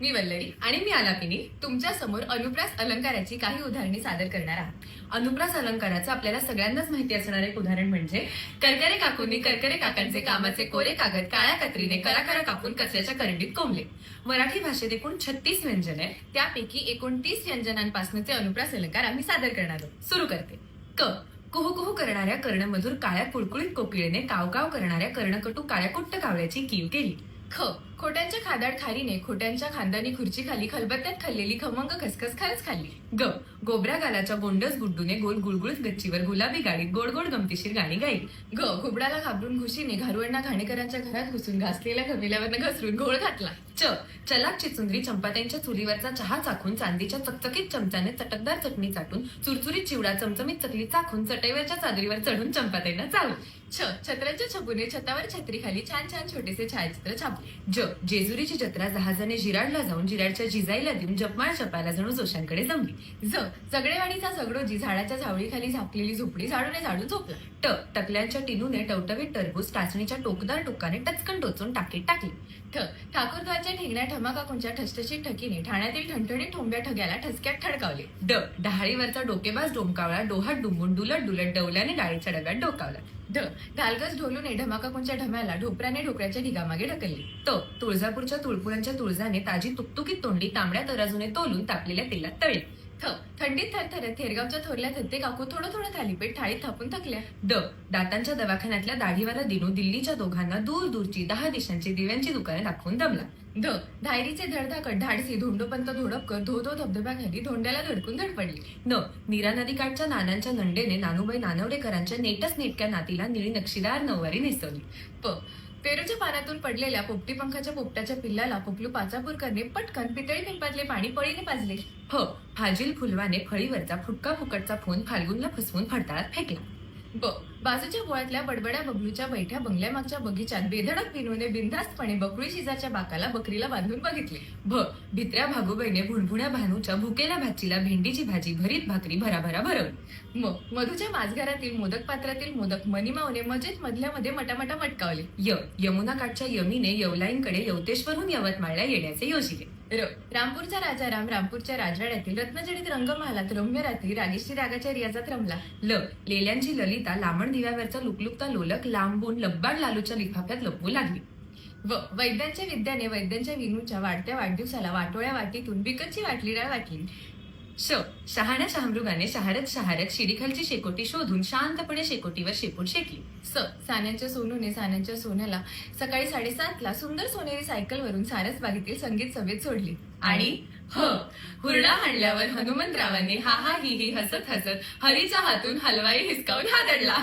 मी वल्लरी आणि मी आलापिनी. तुमच्यासमोर अनुप्रास अलंकाराची काही उदाहरणे सादर करणार आहात. अनुप्रास अलंकाराचं आपल्याला सगळ्यांनाच माहिती असणारं एक उदाहरण म्हणजे करकरे काकूंनी करकरे काकांचे कामाचे कोरे कागद काळ्या कत्रीने कराकरा कापून कचऱ्याच्या करंडीत कोंबले. मराठी भाषेत एकूण छत्तीस व्यंजन आहे त्यापैकी एकोणतीस व्यंजनांपासूनचे अनुप्रास अलंकार आम्ही सादर करणार आहोत. सुरू करते. क. कुहू करणाऱ्या कर्णमधूर काळ्या कुळकुळीत कोकिळेने कावकाव करणाऱ्या कर्णकटू काळ्या कुट्ट कावळ्याची कीव केली. ख. खोट्यांच्या खादाड खारीने खोट्यांच्या खांदानी खुर्ची खाली खलबत्त्यात खाल्लेली खमंग खसखस खरंच खाल्ली. ग गोबऱ्या गालाच्या गोंडस गुड्डूने गोल गुळगुळत गच्चीवर गुलाबी गाडीत गोड गोड गमतीशीर गाणी गाईल ग घुबडाला घाबरून घुशीने घारुअण्णा घाणेकरांच्या घरात घुसून घासलेल्या खबिल्यावरनं घसरून घोळ घातला. च चलाक चिचुंदरी चंपात्यांच्या चुलीवरचा चहा चाखून चांदीच्या चकचकीत चमच्याने चटकदार चटणी चाटून चुरचुरीत चिवडा चमचमीत चकली चाखून चटईवरच्या चादरीवर चढून चंपात्यांना चालू छ छत्राच्या छपूने छतावर छत्री खाली छान छान छोटेसे छायाचित्र छापले. ज जेजुरीची जत्रा जहाजाने जिराडला जाऊन जिराडच्या जिजाईला देऊन जपमाळ जपायला जणू जोशांकडे जमली ज जगडेवाडीचा जगडोजी झाडाच्या झावळीखाली झाकलेली झोपडी झाडूने झाडून झोपला. ट टकल्यांच्या टिनूने टवटवीत टरबूज टाचणीच्या टोकदार टोकाने टचकन टोचून टाकीत टाकली. ठ ठाकूरद्वारच्या ठेंगण्या ठमाकाकूंच्या ठसठशीत ठकीने ठाण्यातील ठणठणीत ठोंब्या ठग्याला ठसक्यात ठडकावले ड डहाळीवरचा डोकेबाज डोमकावळा डोहात डुंबून डुलट डुलट डवल्याने डाळीच्या डब्यात डोकावला. ढ घालगस ढोलूने ढमाकाकुंच्या ढम्याला ढोपऱ्याने ढोकऱ्याच्या ढिगामागे ढकलली. त तुळजापूरच्या तुळपुरांच्या तुळजाने ताजी तुकतुकीत तोंडी तांबड्या तराजूने तोलून तापलेल्या तेलात तळली. थ थंडीत थरथरत थेरगावच्या थोरल्या थत्ते काकू थोडं थोडं थालीपीठ थाळीत थापून थकल्या. द दातांच्या दवाखान्यातल्या दाढीवाला दिनू दिल्लीच्या दोघांना दूर दूरची दहा दिशांची दिव्यांची दुकाने दाखवून दमला. ध धायरीचे धडधाकट धाडसी धोंडोपंत धोडपकर धो धो धबधब्याखाली धोंड्याला धडकून धडपडली. न नीरा नदीकाठच्या नानांच्या नंडेने नानूबाई नानवडेकरांच्या नेटच नेटक्या नातीला निळी नक्षीदार नऊवारी नेसवली. प पेरूच्या पानातून पडलेल्या पोपटी पंखाच्या पोपटाच्या पिल्लाला पोपलू पाचापूरकरने पटकन पितळी पिंपातले पाणी पळीने पाजले. ह फाजील फुलवाने फळीवरचा फुटका फुकटचा फोन फाल्गुनला फसवून फडताळात फेकला. ब बाजूच्या बोळातल्या बडबड्या बबलूच्या बैठ्या बंगल्यामागच्या बगीचात बेधडक विनूने बिनधास्तपणे बकळी शिजाच्या बाकाला बकरीला बांधून बघितले. भ भित्र्या भागोबाईने भुणभुण्या भानूच्या भुकेल्या भाचीला भेंडीची भाजी भरीत भाकरी भराभरा भरवली. म मधूच्या माझघरातील मोदक पात्रातील मोदक मनीमावने मजेत मधल्यामध्ये मटामटा मटकावले. य यमुना काठच्या यमीने यवलाईंकडे यवतेश्वरहून यवतमाळला येण्याचे योजिले. रामपूरचा राजा राम रामपूरच्या राजवाड्यातील रत्नजडित रंगमहालात रम्य रात्री रागेश्री रागाच्या रियाजात रमला. ल लेल्यांची ललिता लामण दिव्यावरचा लुकलुकता लोलक लांबून लब्बाड लालूच्या लिफाफ्यात लपवू लागली. व वैद्यांच्या विद्याने वैद्यांच्या विनूच्या वाढत्या वाढदिवसाला वाटोळ्या वाटीतून बिकटची वाटली डाळ वाटली. श शहाण्या शहामृगाने शहारत शहारत शिडीखालची शेकोटी शोधून शांतपणे शेकोटीवर शेपूट शेकली. स सान्यांच्या सोनूने सान्यांच्या सोन्याला सकाळी साडेसातला सुंदर सोनेरी सायकलवरून सारस बागेतील संगीत सभेत सोडली. आणि ह हुरडा हाणल्यावर हनुमंतरावांनी हा हा ही ही हसत हसत हरीच्या हातून हलवाई हिसकावून हादडला